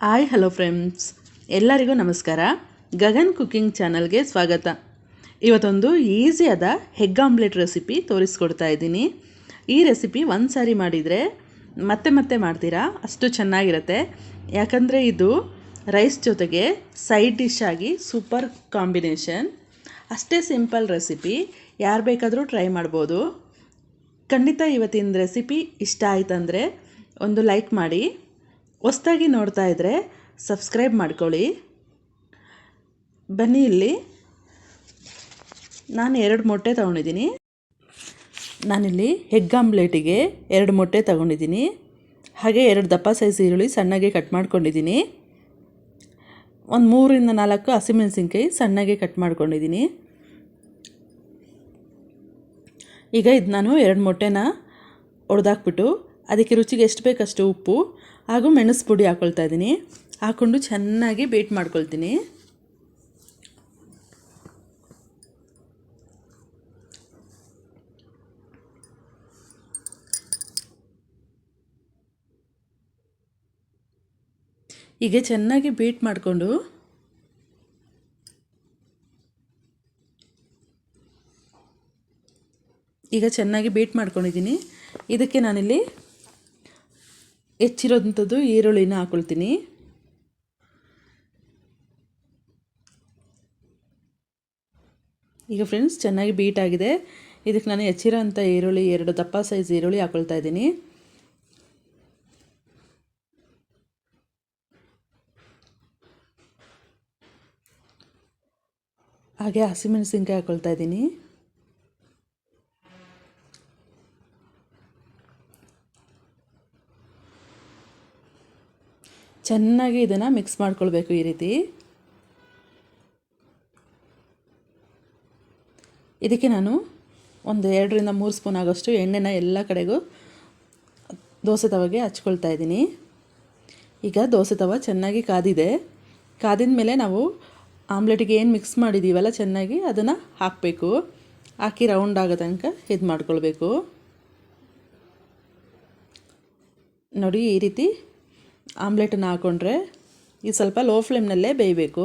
Hi hello friends ಎಲ್ಲರಿಗೂ ನಮಸ್ಕಾರ. Gagan cooking ಚಾನಲ್ಗೆ ಸ್ವಾಗತ. ಇವತ್ತೊಂದು ಈಸಿಯಾದ ಹೆಗ್ ಆಮ್ಲೆಟ್ ರೆಸಿಪಿ ತೋರಿಸ್ಕೊಡ್ತಾ ಇದ್ದೀನಿ. ಈ ರೆಸಿಪಿ ಒಂದು ಸಾರಿ ಮಾಡಿದರೆ ಮತ್ತೆ ಮತ್ತೆ ಮಾಡ್ತೀರಾ? ಅಷ್ಟು ಚೆನ್ನಾಗಿರುತ್ತೆ. ಯಾಕಂದರೆ ಇದು ರೈಸ್ ಜೊತೆಗೆ ಸೈಡ್ ಡಿಶ್ ಆಗಿ ಸೂಪರ್ ಕಾಂಬಿನೇಷನ್ ಅಷ್ಟೇ ಸಿಂಪಲ್ ರೆಸಿಪಿ ಯಾರು ಬೇಕಾದರೂ ಟ್ರೈ ಮಾಡ್ಬೋದು. ಖಂಡಿತ ಇವತ್ತಿನ ರೆಸಿಪಿ ಇಷ್ಟ ಆಯ್ತಂದರೆ ಒಂದು ಲೈಕ್ ಮಾಡಿ. ಹೊಸ್ದಾಗಿ ನೋಡ್ತಾ ಇದ್ದರೆ ಸಬ್ಸ್ಕ್ರೈಬ್ ಮಾಡ್ಕೊಳ್ಳಿ. ಬನ್ನಿ ಇಲ್ಲಿ. ನಾನು ಎರಡು ಮೊಟ್ಟೆ ತೊಗೊಂಡಿದ್ದೀನಿ. ನಾನಿಲ್ಲಿ ಹೆಗ್ ಆಮ್ಲೆಟಿಗೆ ಎರಡು ಮೊಟ್ಟೆ ತೊಗೊಂಡಿದ್ದೀನಿ. ಹಾಗೆ ಎರಡು ದಪ್ಪ ಸೈಜ್ ಈರುಳ್ಳಿ ಸಣ್ಣಗೆ ಕಟ್ ಮಾಡ್ಕೊಂಡಿದ್ದೀನಿ. ಒಂದು ಮೂರಿಂದ ನಾಲ್ಕು ಹಸಿಮೆಣಸಿನ್ಕಾಯಿ ಸಣ್ಣಗೆ ಕಟ್ ಮಾಡ್ಕೊಂಡಿದ್ದೀನಿ. ಈಗ ಇದು ನಾನು ಎರಡು ಮೊಟ್ಟೆನ ಒಡೆದಾಕ್ಬಿಟ್ಟು ಅದಕ್ಕೆ ರುಚಿಗೆ ಎಷ್ಟು ಬೇಕಷ್ಟು ಉಪ್ಪು ಹಾಗೂ ಮೆಣಸು ಪುಡಿ ಹಾಕ್ಕೊಳ್ತಾ ಇದ್ದೀನಿ. ಹಾಕ್ಕೊಂಡು ಚೆನ್ನಾಗಿ ಬೇಟ್ ಮಾಡ್ಕೊಳ್ತೀನಿ. ಈಗ ಚೆನ್ನಾಗಿ ಬೀಟ್ ಮಾಡಿಕೊಂಡು ಈಗ ಚೆನ್ನಾಗಿ ಬೀಟ್ ಮಾಡ್ಕೊಂಡಿದ್ದೀನಿ. ಇದಕ್ಕೆ ನಾನಿಲ್ಲಿ ಹೆಚ್ಚಿರೋಂಥದ್ದು ಈರುಳ್ಳಿನ ಹಾಕ್ಕೊಳ್ತೀನಿ ಈಗ ಫ್ರೆಂಡ್ಸ್ ಚೆನ್ನಾಗಿ ಬೀಟ್ ಆಗಿದೆ. ಇದಕ್ಕೆ ನಾನು ಹೆಚ್ಚಿರೋ ಅಂಥ ಈರುಳ್ಳಿ, ಎರಡು ದಪ್ಪ ಸೈಜ್ ಈರುಳ್ಳಿ ಹಾಕ್ಕೊಳ್ತಾ ಇದ್ದೀನಿ. ಹಾಗೆ ಹಸಿಮೆಣಸಿನ್ಕಾಯಿ ಹಾಕೊಳ್ತಾ ಇದ್ದೀನಿ. ಚೆನ್ನಾಗಿ ಇದನ್ನು ಮಿಕ್ಸ್ ಮಾಡ್ಕೊಳ್ಬೇಕು ಈ ರೀತಿ. ಇದಕ್ಕೆ ನಾನು ಒಂದು ಎರಡರಿಂದ ಮೂರು ಸ್ಪೂನ್ ಆಗೋಷ್ಟು ಎಣ್ಣೆನ ಎಲ್ಲ ಕಡೆಗೂ ದೋಸೆ ತವಾಗೆ ಹಚ್ಕೊಳ್ತಾ ಇದ್ದೀನಿ. ಈಗ ದೋಸೆ ತವ ಚೆನ್ನಾಗಿ ಕಾದಿದೆ. ಕಾದಿದ ಮೇಲೆ ನಾವು ಆಮ್ಲೆಟಿಗೆ ಏನು ಮಿಕ್ಸ್ ಮಾಡಿದ್ದೀವಲ್ಲ ಚೆನ್ನಾಗಿ ಅದನ್ನು ಹಾಕಬೇಕು. ಹಾಕಿ ರೌಂಡ್ ಆಗೋ ತನಕ ಇದು ಮಾಡ್ಕೊಳ್ಬೇಕು. ನೋಡಿ ಈ ರೀತಿ ಆಮ್ಲೆಟನ್ನು ಹಾಕ್ಕೊಂಡ್ರೆ ಇದು ಸ್ವಲ್ಪ ಲೋ ಫ್ಲೇಮ್ನಲ್ಲೇ ಬೇಯಬೇಕು.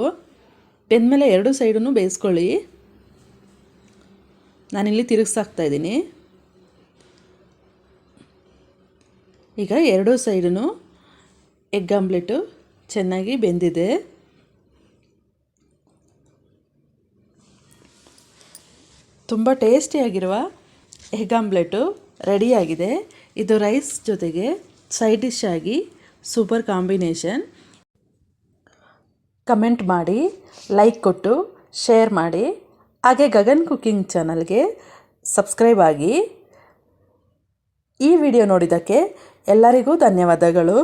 ಬೆಂದ ಮೇಲೆ ಎರಡು ಸೈಡನ್ನು ಬೇಯಿಸ್ಕೊಳ್ಳಿ. ನಾನಿಲ್ಲಿ ತಿರುಗಿಸಾಕ್ತಾ ಇದ್ದೀನಿ. ಈಗ ಎರಡೂ ಸೈಡೂ ಎಗ್ ಆಮ್ಲೆಟು ಚೆನ್ನಾಗಿ ಬೆಂದಿದೆ. ತುಂಬ ಟೇಸ್ಟಿಯಾಗಿರುವ ಎಗ್ ಆಮ್ಲೆಟು ರೆಡಿಯಾಗಿದೆ ಇದು ರೈಸ್ ಜೊತೆಗೆ ಸೈಡ್ ಡಿಶ್ ಆಗಿ ಸೂಪರ್ ಕಾಂಬಿನೇಷನ್. ಕಮೆಂಟ್ ಮಾಡಿ, ಲೈಕ್ ಕೊಟ್ಟು, ಶೇರ್ ಮಾಡಿ. ಹಾಗೆ ಗಗನ್ ಕುಕಿಂಗ್ ಚಾನಲ್ಗೆ ಸಬ್ಸ್ಕ್ರೈಬ್ ಆಗಿ. ಈ ವಿಡಿಯೋ ನೋಡಿದ್ದಕ್ಕೆ ಎಲ್ಲರಿಗೂ ಧನ್ಯವಾದಗಳು.